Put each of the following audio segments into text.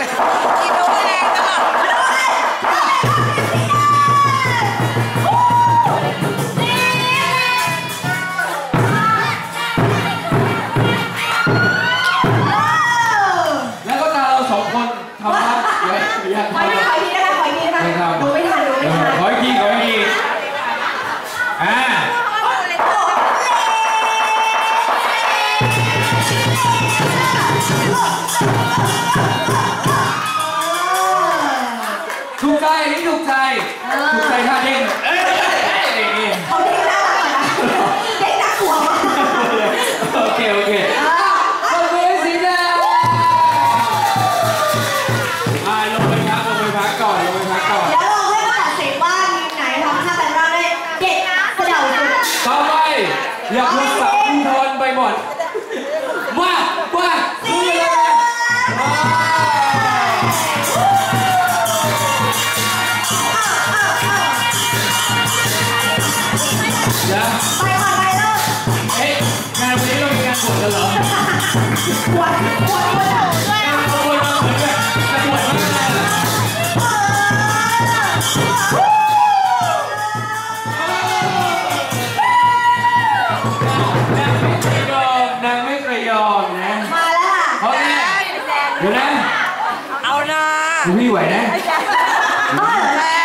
Aqui, meu orelha. อยากรู้สับพูดทอนไปหมดว่า เดี๋ยวนะ เอานะ พี่ไหวนะ ได้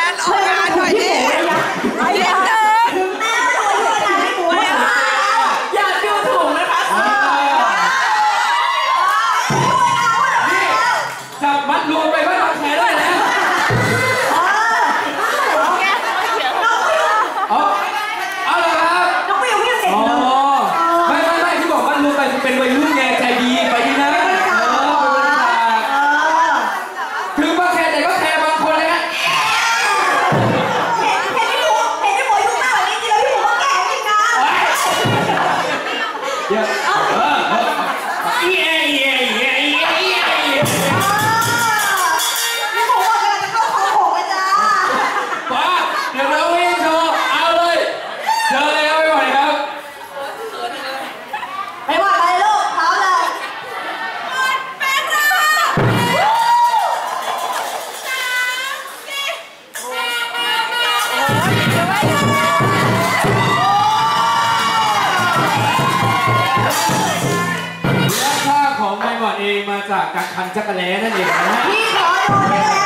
และค่าของไมหมอนเองมาจากการคันจักรแล้นั่นเองนะพี่ขอดูเลย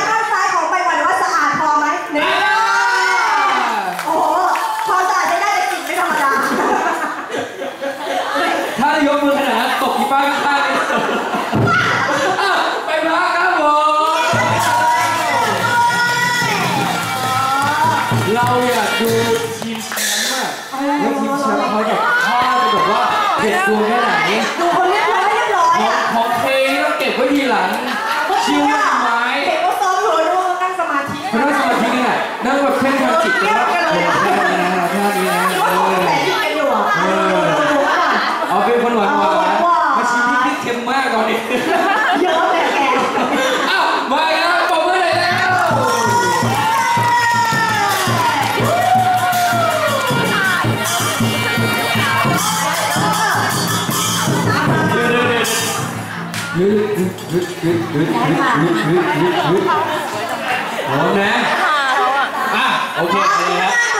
เยอะแต่แกอ้วมาแล้วปมเลยแล้วยืดยืดยืดยืดยืดยืดยืดยืดยืดพร้อมนะอะโอเคเลยครับ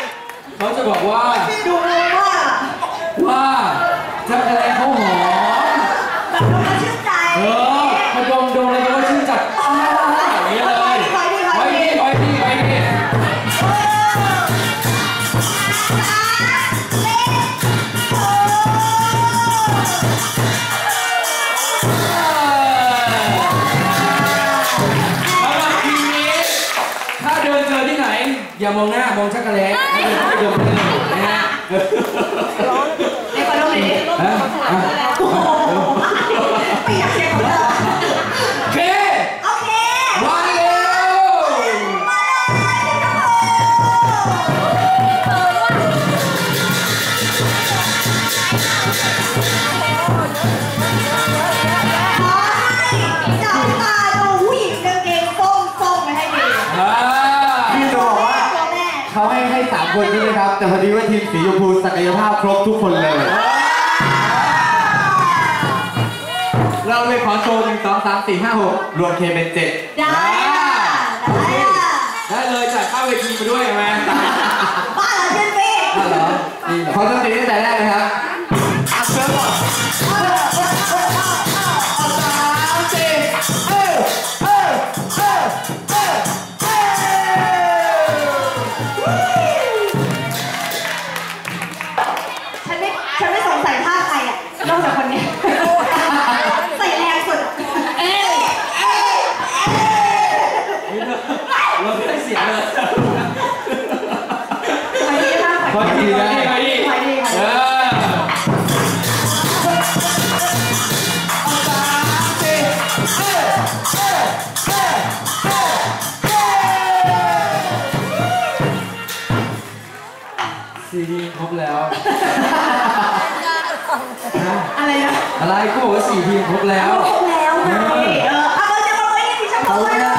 รู้สึามองหน้ามองชักกระแลให้เดินไปดมไปเลยนะฮะในคอนโดนี้ฮะอะโอ้โหเปียกเสียงหมดเลย ให้ให้สามคนใช่ไหมครับ แต่พอดีว่าทีมสีชมพูศักยภาพครบทุกคนเลย เราเลยขอโชว์หนึ่งสองสามสี่ห้าหกรวมเคเป็นเจ็ดได้ค่ะได้ค่ะได้เลยจ่ายค่าเวทีมาด้วยไหมบ้านเหรอเจนฟี่ อ้าวเหรอนี่เหรอเขาต้องตีตั้งแต่แรก ซีดีครบแล้ว อะไรนะอะไรก็บอกว่าสี่ทีมครบแล้ว ครบแล้วไงเออเอาเราจะมาไว้ที่ฉันบอกว่า